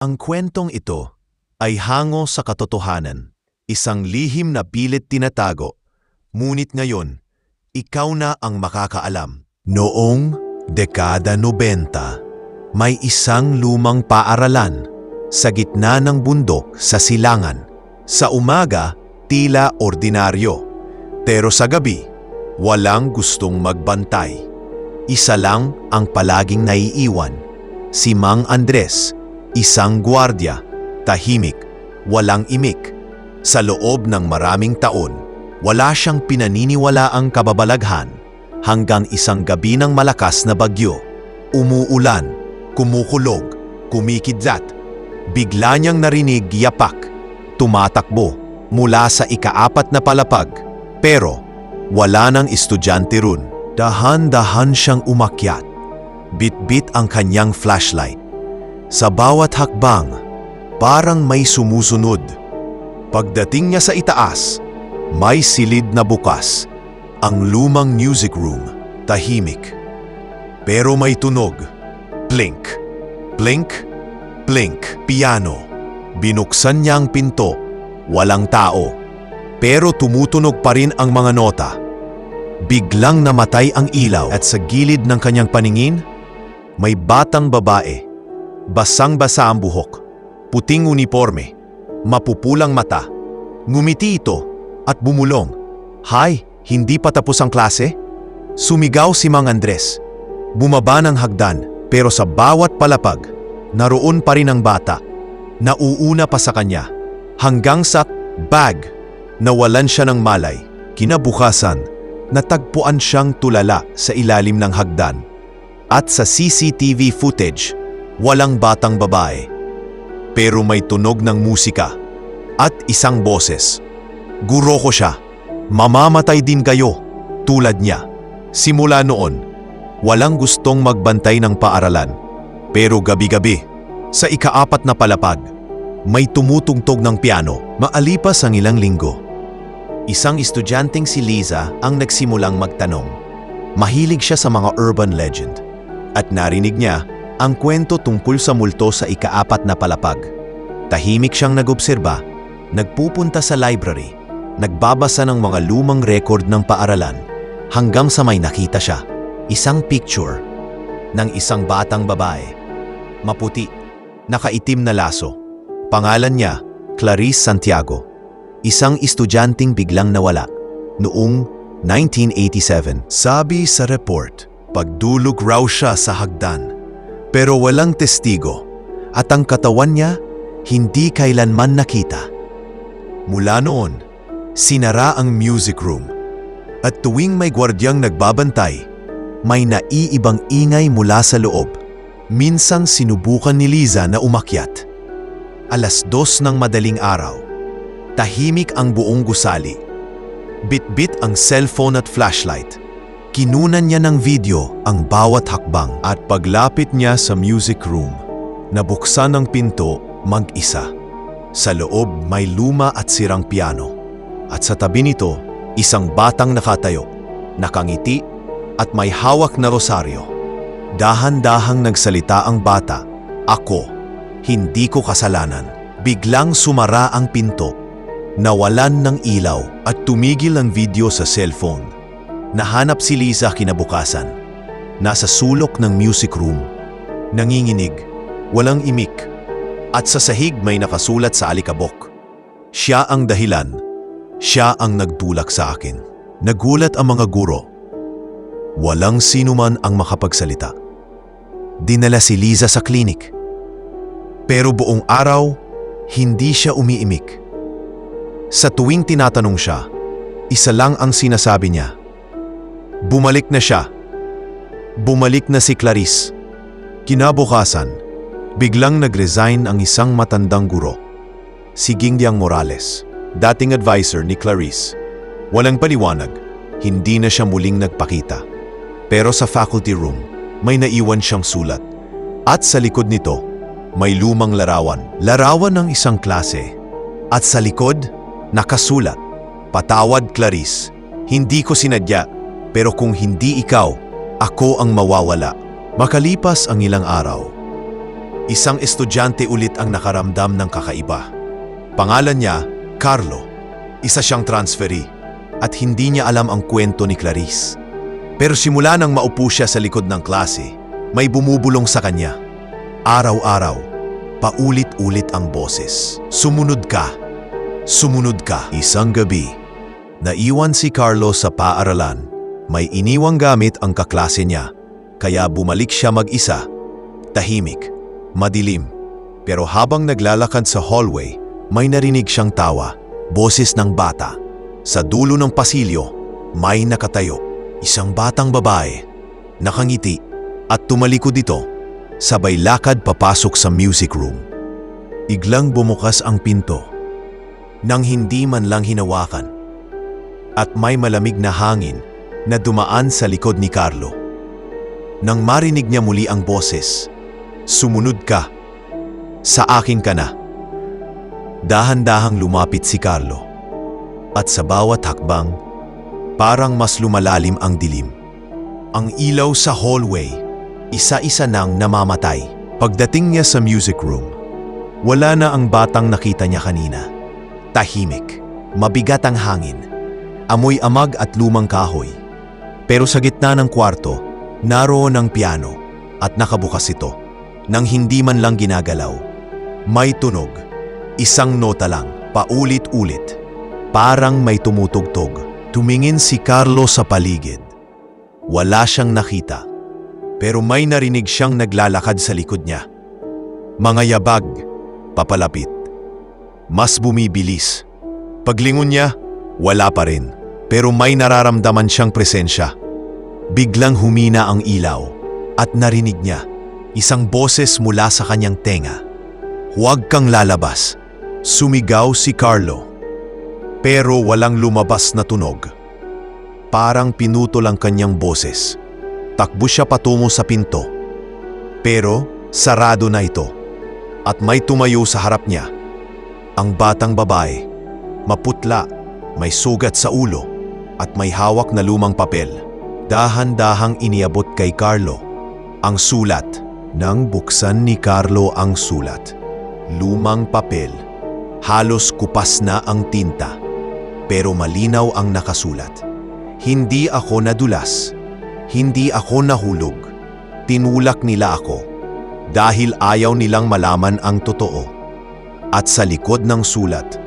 Ang kwentong ito ay hango sa katotohanan, isang lihim na pilit tinatago, ngunit ngayon, ikaw na ang makakaalam. Noong dekada 90, may isang lumang paaralan sa gitna ng bundok sa silangan. Sa umaga, tila ordinaryo, pero sa gabi, walang gustong magbantay. Isa lang ang palaging naiiwan, si Mang Andres, isang gwardya, tahimik, walang imik. Sa loob ng maraming taon, wala siyang pinaniniwalaang kababalaghan hanggang isang gabi ng malakas na bagyo. Umuulan, kumukulog, kumikidlat. Bigla niyang narinig yapak, tumatakbo mula sa ikaapat na palapag. Pero wala nang estudyante ron. Dahan-dahan siyang umakyat. Bit-bit ang kanyang flashlight. Sa bawat hakbang, parang may sumusunod. Pagdating niya sa itaas, may silid na bukas. Ang lumang music room, tahimik. Pero may tunog. Blink, blink, blink, piano. Binuksan niya ang pinto. Walang tao. Pero tumutunog pa rin ang mga nota. Biglang namatay ang ilaw at sa gilid ng kanyang paningin, may batang babae. Basang-basa ang buhok, puting uniforme, mapupulang mata. Ngumiti ito at bumulong. Hay, hindi pa tapos ang klase? Sumigaw si Mang Andres. Bumaba ng hagdan pero sa bawat palapag, naroon pa rin ang bata. Nauuna pa sa kanya. Hanggang sa bag, nawalan siya ng malay. Kinabukasan, natagpuan siyang tulala sa ilalim ng hagdan. At sa CCTV footage, walang batang babae. Pero may tunog ng musika at isang boses. Guro ko siya. Mamamatay din kayo, tulad niya. Simula noon, walang gustong magbantay ng paaralan. Pero gabi-gabi, sa ikaapat na palapag, may tumutugtog ng piano maalipas ang ilang linggo. Isang estudyanteng si Liza ang nagsimulang magtanong. Mahilig siya sa mga urban legend. At narinig niya ang kwento tungkol sa multo sa ikaapat na palapag. Tahimik siyang nagobserba, nagpupunta sa library, nagbabasa ng mga lumang record ng paaralan, hanggang sa may nakita siya, isang picture ng isang batang babae. Maputi, nakaitim na laso. Pangalan niya, Clarice Santiago. Isang estudyanteng biglang nawala noong 1987. Sabi sa report, pagdulog raw siya sa hagdan. Pero walang testigo at ang katawan niya hindi kailanman nakita. Mula noon, sinara ang music room at tuwing may gwardyang nagbabantay, may naiibang ingay mula sa loob. Minsan sinubukan ni Liza na umakyat. Alas dos ng madaling araw, tahimik ang buong gusali. Bit-bit ang cellphone at flashlight. Kinunan niya ng video ang bawat hakbang at paglapit niya sa music room, nabuksan ang pinto mag-isa. Sa loob may luma at sirang piano. At sa tabi nito, isang batang nakatayo, nakangiti at may hawak na rosaryo. Dahan-dahang nagsalita ang bata, Ako, hindi ko kasalanan. Biglang sumara ang pinto. Nawalan ng ilaw at tumigil ang video sa cellphone. Nahanap si Lisa kinabukasan. Nasa sulok ng music room. Nanginginig, walang imik. At sa sahig may nakasulat sa alikabok. Siya ang dahilan. Siya ang nagtulak sa akin. Nagulat ang mga guro. Walang sino man ang makapagsalita. Dinala si Liza sa klinik. Pero buong araw, hindi siya umiimik. Sa tuwing tinatanong siya, isa lang ang sinasabi niya. Bumalik na siya. Bumalik na si Clarice. Kinabukasan, biglang nag-resign ang isang matandang guro. Si Gingyang Morales, dating advisor ni Clarice. Walang paliwanag, hindi na siya muling nagpakita. Pero sa faculty room, may naiwan siyang sulat. At sa likod nito, may lumang larawan. Larawan ng isang klase. At sa likod, nakasulat, Patawad Clarice, hindi ko sinadya, pero kung hindi ikaw, ako ang mawawala. Makalipas ang ilang araw, isang estudyante ulit ang nakaramdam ng kakaiba. Pangalan niya, Carlo. Isa siyang transferee at hindi niya alam ang kwento ni Clarice. Pero simula nang maupo siya sa likod ng klase, may bumubulong sa kanya. Araw-araw, paulit-ulit ang boses. Sumunod ka. Sumunod ka. Isang gabi, naiwan si Carlo sa paaralan. May iniwang gamit ang kaklase niya, kaya bumalik siya mag-isa. Tahimik, madilim. Pero habang naglalakad sa hallway, may narinig siyang tawa, boses ng bata. Sa dulo ng pasilyo, may nakatayo, isang batang babae, nakangiti at tumalikod dito, sabay lakad papasok sa music room. Iglang bumukas ang pinto, nang hindi man lang hinawakan, at may malamig na hangin na dumaan sa likod ni Carlo. Nang marinig niya muli ang boses, sumunod ka, sa akin ka na. Dahan-dahang lumapit si Carlo, at sa bawat hakbang, parang mas lumalalim ang dilim. Ang ilaw sa hallway, isa-isa nang namamatay. Pagdating niya sa music room, wala na ang batang nakita niya kanina. Tahimik, mabigat ang hangin, amoy amag at lumang kahoy. Pero sa gitna ng kwarto, naroon ang piano at nakabukas ito nang hindi man lang ginagalaw. May tunog, isang nota lang, paulit-ulit. Parang may tumutugtog. Tumingin si Carlo sa paligid. Wala siyang nakita. Pero may narinig siyang naglalakad sa likod niya. Mga yabag, papalapit. Mas bumibilis. Paglingon niya, wala pa rin. Pero may nararamdaman siyang presensya. Biglang humina ang ilaw at narinig niya isang boses mula sa kanyang tenga. Huwag kang lalabas. Sumigaw si Carlo. Pero walang lumabas na tunog. Parang pinutol ang kanyang boses. Takbo siya patungo sa pinto. Pero sarado na ito. At may tumayo sa harap niya. Ang batang babae. Maputla, may sugat sa ulo, at may hawak na lumang papel. Dahan-dahang iniabot kay Carlo ang sulat. Nang buksan ni Carlo ang sulat, lumang papel, halos kupas na ang tinta, pero malinaw ang nakasulat. Hindi ako nadulas, hindi ako nahulog, tinulak nila ako dahil ayaw nilang malaman ang totoo. At sa likod ng sulat,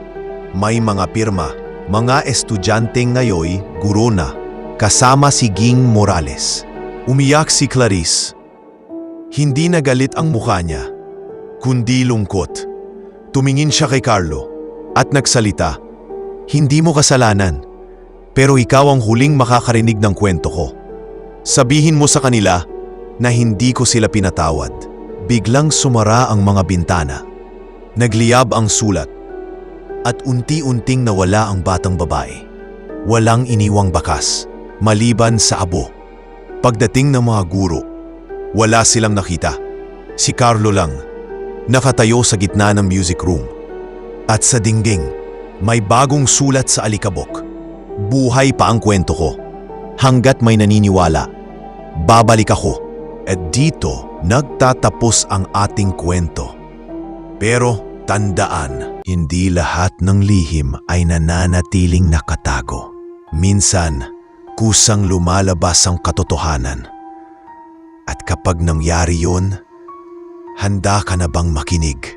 may mga pirma, mga estudyante ngayoy, guro na, kasama si Ging Morales. Umiyak si Clarice. Hindi nagalit ang mukha niya, kundi lungkot. Tumingin siya kay Carlo at nagsalita, Hindi mo kasalanan, pero ikaw ang huling makakarinig ng kwento ko. Sabihin mo sa kanila na hindi ko sila pinatawad. Biglang sumara ang mga bintana. Nagliyab ang sulat at unti-unting nawala ang batang babae. Walang iniwang bakas, maliban sa abo. Pagdating ng mga guro, wala silang nakita. Si Carlo lang, nakatayo sa gitna ng music room. At sa dingding, may bagong sulat sa alikabok. Buhay pa ang kwento ko. Hanggat may naniniwala, babalik ako. At dito, nagtatapos ang ating kwento. Pero tandaan, hindi lahat ng lihim ay nananatiling nakatago. Minsan, kusang lumalabas ang katotohanan. At kapag nangyari yun, handa ka na bang makinig?